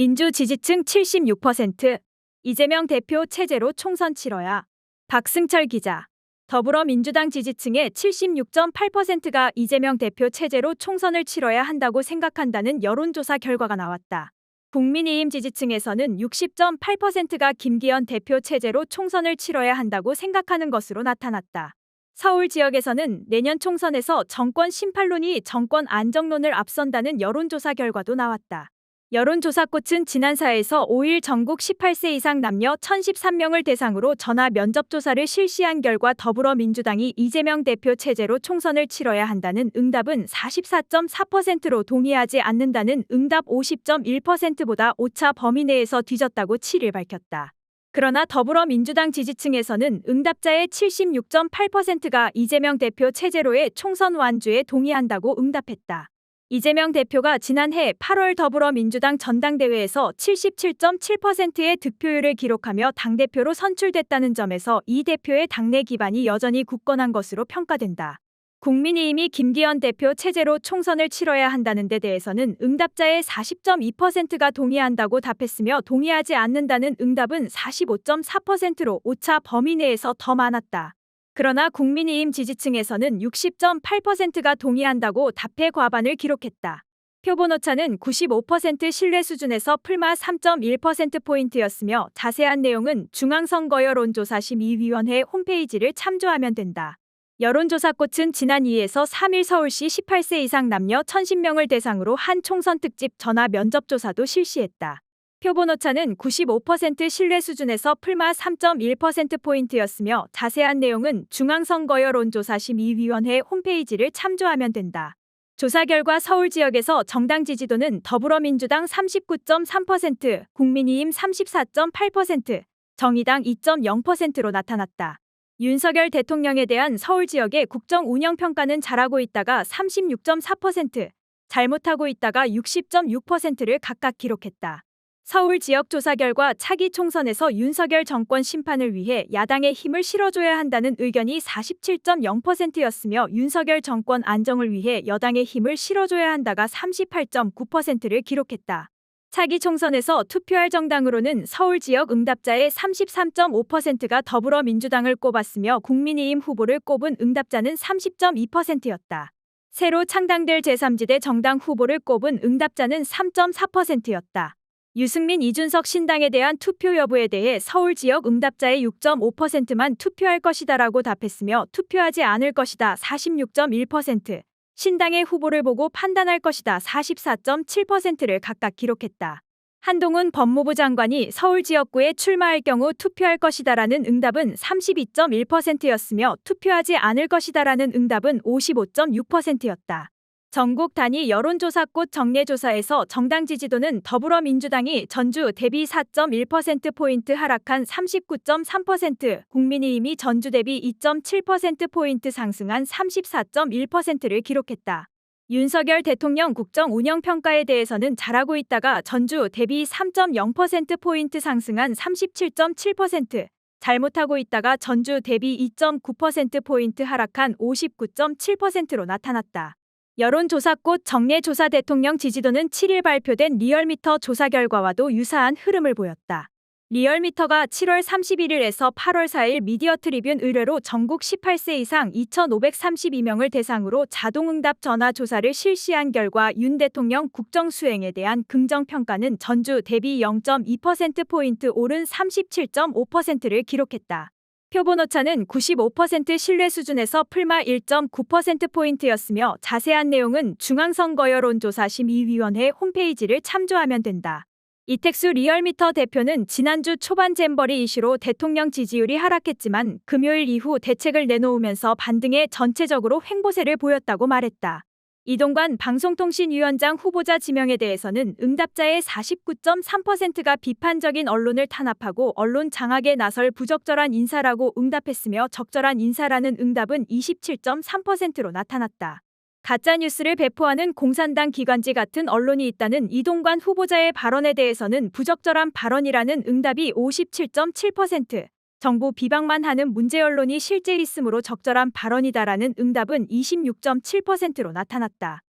민주 지지층 76%, 이재명 대표 체제로 총선 치러야. 박승철 기자. 더불어민주당 지지층의 76.8%가 이재명 대표 체제로 총선을 치러야 한다고 생각한다는 여론조사 결과가 나왔다. 국민의힘 지지층에서는 60.8%가 김기현 대표 체제로 총선을 치러야 한다고 생각하는 것으로 나타났다. 서울 지역에서는 내년 총선에서 정권 심판론이 정권 안정론을 앞선다는 여론조사 결과도 나왔다. 여론조사꽃은 지난 4에서 5일 전국 18세 이상 남녀 1013명을 대상으로 전화 면접조사를 실시한 결과 더불어민주당이 이재명 대표 체제로 총선을 치러야 한다는 응답은 44.4%로 동의하지 않는다는 응답 50.1%보다 오차 범위 내에서 뒤졌다고 7일 밝혔다. 그러나 더불어민주당 지지층에서는 응답자의 76.8%가 이재명 대표 체제로의 총선 완주에 동의한다고 응답했다. 이재명 대표가 지난해 8월 더불어민주당 전당대회에서 77.7%의 득표율을 기록하며 당대표로 선출됐다는 점에서 이 대표의 당내 기반이 여전히 굳건한 것으로 평가된다. 국민의힘이 김기현 대표 체제로 총선을 치러야 한다는 데 대해서는 응답자의 40.2%가 동의한다고 답했으며 동의하지 않는다는 응답은 45.4%로 오차 범위 내에서 더 많았다. 그러나 국민의힘 지지층에서는 60.8%가 동의한다고 답해 과반을 기록했다. 표본 오차는 95% 신뢰 수준에서 풀마 3.1%포인트였으며 자세한 내용은 중앙선거여론조사심의위원회 홈페이지를 참조하면 된다. 여론조사꽃은 지난 2에서 3일 서울시 18세 이상 남녀 1010명을 대상으로 한 총선 특집 전화 면접조사도 실시했다. 표본 오차는 95% 신뢰 수준에서 풀마 3.1%포인트였으며 자세한 내용은 중앙선거여론조사 심의위원회 홈페이지를 참조하면 된다. 조사 결과 서울 지역에서 정당 지지도는 더불어민주당 39.3%, 국민의힘 34.8%, 정의당 2.0%로 나타났다. 윤석열 대통령에 대한 서울 지역의 국정 운영 평가는 잘하고 있다가 36.4%, 잘못하고 있다가 60.6%를 각각 기록했다. 서울 지역 조사 결과 차기 총선에서 윤석열 정권 심판을 위해 야당의 힘을 실어줘야 한다는 의견이 47.0%였으며 윤석열 정권 안정을 위해 여당의 힘을 실어줘야 한다가 38.9%를 기록했다. 차기 총선에서 투표할 정당으로는 서울 지역 응답자의 33.5%가 더불어민주당을 꼽았으며 국민의힘 후보를 꼽은 응답자는 30.2%였다. 새로 창당될 제3지대 정당 후보를 꼽은 응답자는 3.4%였다. 유승민 이준석 신당에 대한 투표 여부에 대해 서울 지역 응답자의 6.5%만 투표할 것이다라고 답했으며 투표하지 않을 것이다 46.1%, 신당의 후보를 보고 판단할 것이다 44.7%를 각각 기록했다. 한동훈 법무부 장관이 서울 지역구에 출마할 경우 투표할 것이다라는 응답은 32.1%였으며 투표하지 않을 것이다라는 응답은 55.6%였다. 전국 단위 여론조사 꽃 정례조사에서 정당 지지도는 더불어민주당이 전주 대비 4.1%포인트 하락한 39.3%, 국민의힘이 전주 대비 2.7%포인트 상승한 34.1%를 기록했다. 윤석열 대통령 국정 운영 평가에 대해서는 잘하고 있다가 전주 대비 3.0%포인트 상승한 37.7%, 잘못하고 있다가 전주 대비 2.9%포인트 하락한 59.7%로 나타났다. 여론조사꽃 정례조사 대통령 지지도는 7일 발표된 리얼미터 조사 결과와도 유사한 흐름을 보였다. 리얼미터가 7월 31일에서 8월 4일 미디어 트리뷴 의뢰로 전국 18세 이상 2,532명을 대상으로 자동응답 전화 조사를 실시한 결과 윤 대통령 국정 수행에 대한 긍정 평가는 전주 대비 0.2%포인트 오른 37.5%를 기록했다. 표본 오차는 95% 신뢰 수준에서 풀마 1.9%포인트였으며 자세한 내용은 중앙선거여론조사 심의위원회 홈페이지를 참조하면 된다. 이택수 리얼미터 대표는 지난주 초반 잼버리 이슈로 대통령 지지율이 하락했지만 금요일 이후 대책을 내놓으면서 반등에 전체적으로 횡보세를 보였다고 말했다. 이동관 방송통신위원장 후보자 지명에 대해서는 응답자의 49.3%가 비판적인 언론을 탄압하고 언론 장악에 나설 부적절한 인사라고 응답했으며 적절한 인사라는 응답은 27.3%로 나타났다. 가짜뉴스를 배포하는 공산당 기관지 같은 언론이 있다는 이동관 후보자의 발언에 대해서는 부적절한 발언이라는 응답이 57.7%, 정부 비방만 하는 문제 언론이 실제 있으므로 적절한 발언이다라는 응답은 26.7%로 나타났다.